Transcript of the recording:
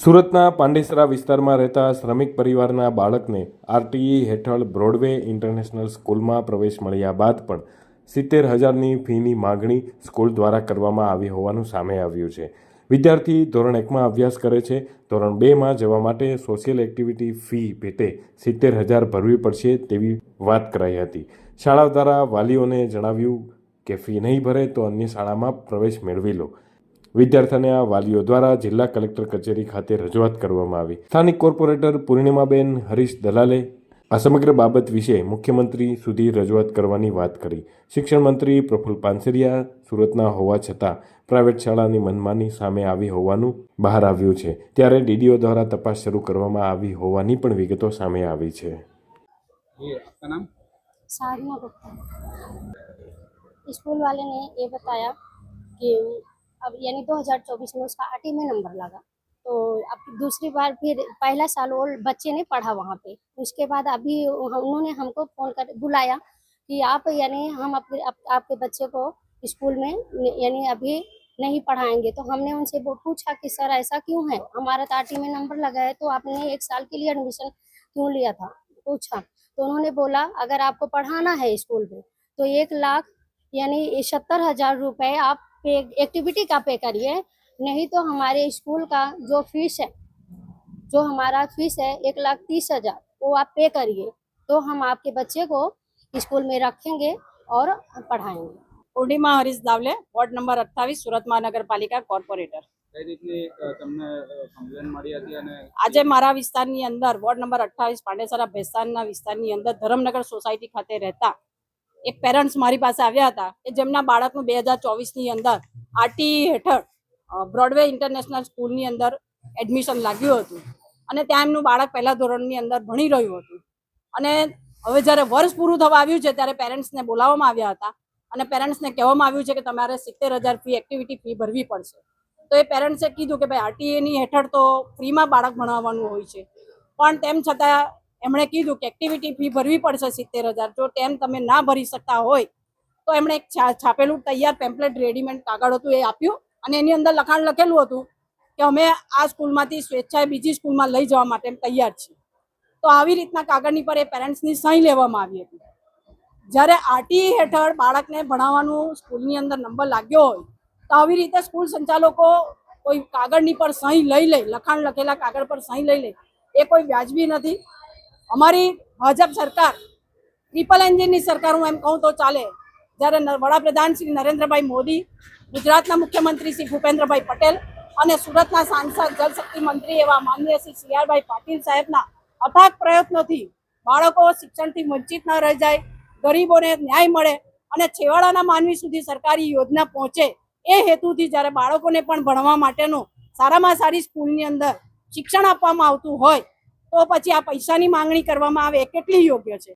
સુરતના પાંડેસરા વિસ્તારમાં રહેતા શ્રમિક પરિવારના બાળકને આરટીઈ હેઠળ બ્રોડવે ઇન્ટરનેશનલ સ્કૂલમાં પ્રવેશ મળ્યા બાદ પણ સિત્તેર હજારની ફીની માગણી સ્કૂલ દ્વારા કરવામાં આવી હોવાનું સામે આવ્યું છે. વિદ્યાર્થી ધોરણ એકમાં અભ્યાસ કરે છે. ધોરણ બેમાં જવા માટે સોશિયલ એક્ટિવિટી ફી પેટે સિત્તેર હજાર ભરવી પડશે તેવી વાત કરાઈ હતી. શાળા દ્વારા વાલીઓને જણાવ્યું કે ફી નહીં ભરે તો અન્ય શાળામાં પ્રવેશ મેળવી લો. વિદ્યાર્થીને આ વાલીઓ દ્વારા જિલ્લા કલેક્ટર કચેરી ખાતે રજૂઆત કરવામાં આવી સ્થાનિક કોર્પોરેટર પૂર્ણિમાબેન હરીશ દલાલે આ સમગ્ર બાબત વિશે મુખ્યમંત્રી સુધી રજૂઆત કરવાની વાત કરી શિક્ષણ મંત્રી પ્રફુલ્લ પાનસરિયા સુરતના હોવા છતાં પ્રાઇવેટ શાળાની મનમાની સામે આવી હોવાનું બહાર આવ્યું છે ત્યારે ડીડીઓ દ્વારા તપાસ શરૂ કરવામાં આવી હોવાની પણ વિગતો સામે આવી છે ये आपका नाम साधना गुप्ता स्कूल वाले ने ये बताया कि अब यानी 2024 में उसका आरटी में नंबर लगा। तो अब दूसरी बार फिर पहला साल वो बच्चे ने पढ़ा वहाँ पे। उसके बाद अभी उन्होंने हमको फ़ोन कर बुलाया कि आप यानी हम आपके आप, आपके बच्चे को स्कूल में यानी अभी नहीं पढ़ाएँगे। तो हमने उनसे पूछा कि सर ऐसा क्यों है? हमारा तो में नंबर लगा है तो आपने एक साल के लिए एडमिशन क्यों लिया था? पूछा। तो उन्होंने बोला अगर आपको पढ़ाना है स्कूल में तो एक लाख यानी सत्तर हज़ार रुपये आप पे एक्टिविटी का पे करिए नहीं तो हमारे स्कूल का जो फीस है जो हमारा फीस है एक लाख तीस हजार वो आप पे करिए तो हम आपके बच्चे को स्कूल में रखेंगे और पढ़ाएंगे પૂર્ણિમા હરીશ દાવલે વોર્ડ નંબર અઠ્ઠાવીસ સુરત મહાનગરપાલિકા કોર્પોરેટર કઈ રીતની અ, તમને કમ્પ્લેન મળી હતી અને આજે મારા વિસ્તારની અંદર વોર્ડ નંબર અઠ્ઠાવીસ પાંડેસરા ભેસ્તાનના વિસ્તારની અંદર ધરમનગર સોસાયટી ખાતે રહેતા એક પેરેન્ટ્સ મારી પાસે આવ્યા હતા કે જેમના બાળકનું બે હજાર ચોવીસની અંદર આરટી હેઠળ બ્રોડવે ઇન્ટરનેશનલ સ્કૂલની અંદર એડમિશન લાગ્યું હતું. અને ત્યાં એમનું બાળક પહેલા ધોરણની અંદર ભણી રહ્યું હતું. અને હવે જ્યારે વર્ષ પૂરું થવા આવ્યું છે ત્યારે પેરેન્ટ્સને બોલાવવામાં આવ્યા હતા અને પેરેન્ટ્સને કહેવામાં આવ્યું છે કે તમારે સિત્તેર હજાર ફી એક્ટિવિટી ફી ભરવી પડશે. તો એ પેરેન્ટ્સે કીધું કે ભાઈ આરટીએની હેઠળ તો ફ્રીમાં બાળક ભણાવવાનું હોય છે. પણ તેમ છતાં એમણે કીધું કે એક્ટિવિટી ફી ભરવી પડશે સિત્તેર હજાર. જો ટેમ તમે ના ભરી શકતા હોય, તો એમણે એક છાપેલું તૈયાર પેમ્પલેટ રેડીમેડ કાગળ હતું એ આપ્યું અને એની અંદર લખાણ લખેલું હતું કે અમે આ સ્કૂલમાંથી સ્વેચ્છાએ બીજી સ્કૂલમાં લઈ જવા માટે તૈયાર છીએ. તો આવી રીતના કાગળની પર એ પેરેન્ટ્સની સહી લેવામાં આવી હતી. જ્યારે આરટી હેઠળ બાળકને ભણાવવાનું સ્કૂલની અંદર નંબર લાગ્યો હોય, તો આવી રીતે સ્કૂલ સંચાલકો કોઈ કાગળની પર સહી લઈ લે, લખાણ લખેલા કાગળ પર સહી લઈ લે, એ કોઈ વ્યાજબી નથી. અમારી ભાજપ સરકાર ટ્રિપલ એન્જિનની સરકાર હું એમ કહું તો ચાલે. જ્યારે વડાપ્રધાન શ્રી નરેન્દ્રભાઈ મોદી, ગુજરાતના મુખ્યમંત્રી શ્રી ભૂપેન્દ્રભાઈ પટેલ અને સુરતના સાંસદ જલશક્તિ મંત્રી એવા માનનીય શ્રી સીઆરભાઈ પાટીલ સાહેબના અથાગ પ્રયત્નોથી બાળકો શિક્ષણથી વંચિત ન રહી જાય, ગરીબોને ન્યાય મળે અને છેવાડાના માનવી સુધી સરકારી યોજના પહોંચે એ હેતુથી જ્યારે બાળકોને પણ ભણવા માટેનું સારામાં સારી સ્કૂલની અંદર શિક્ષણ આપવામાં આવતું હોય તો પછી આ પૈસાની માંગણી કરવામાં આવે કેટલી યોગ્ય છે?